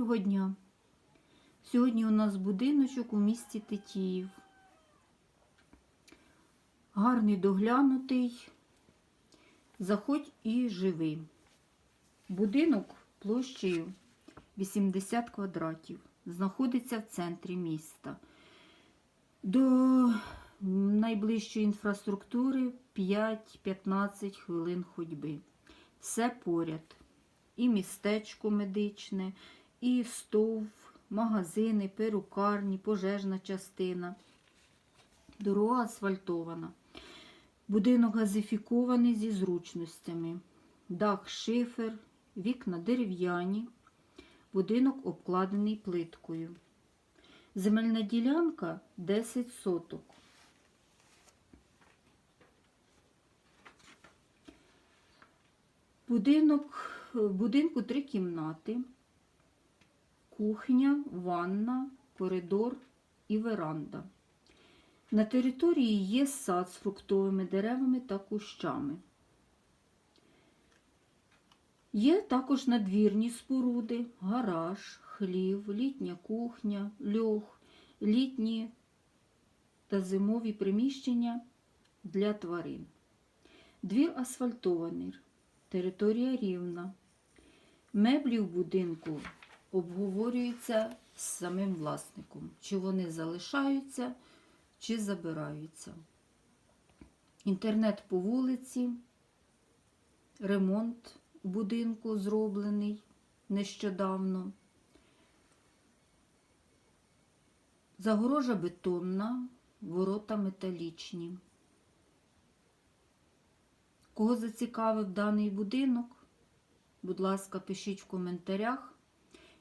Доброго дня! Сьогодні у нас будиночок у місті Тетіїв. Гарний доглянутий. Заходь і живи. Будинок площею 80 квадратів. Знаходиться в центрі міста. До найближчої інфраструктури 5-15 хвилин ходьби. Все поряд. І містечко медичне, і стовп, магазини, перукарні, пожежна частина. Дорога асфальтована. Будинок газифікований зі зручностями. Дах шифер, вікна дерев'яні. Будинок обкладений плиткою. Земельна ділянка 10 соток. Будинок, будинку три кімнати, кухня, ванна, коридор і веранда. На території є сад з фруктовими деревами та кущами. Є також надвірні споруди, гараж, хлів, літня кухня, льох, літні та зимові приміщення для тварин. Двір асфальтований, територія рівна. Меблі в будинку обговорюються з самим власником, чи вони залишаються, чи забираються. Інтернет по вулиці, ремонт будинку зроблений нещодавно. Загорожа бетонна, ворота металічні. Кого зацікавив даний будинок? Будь ласка, пишіть в коментарях.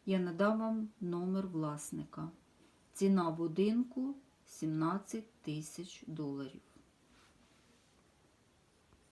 Я надам вам номер власника. Ціна будинку 17 тисяч доларів.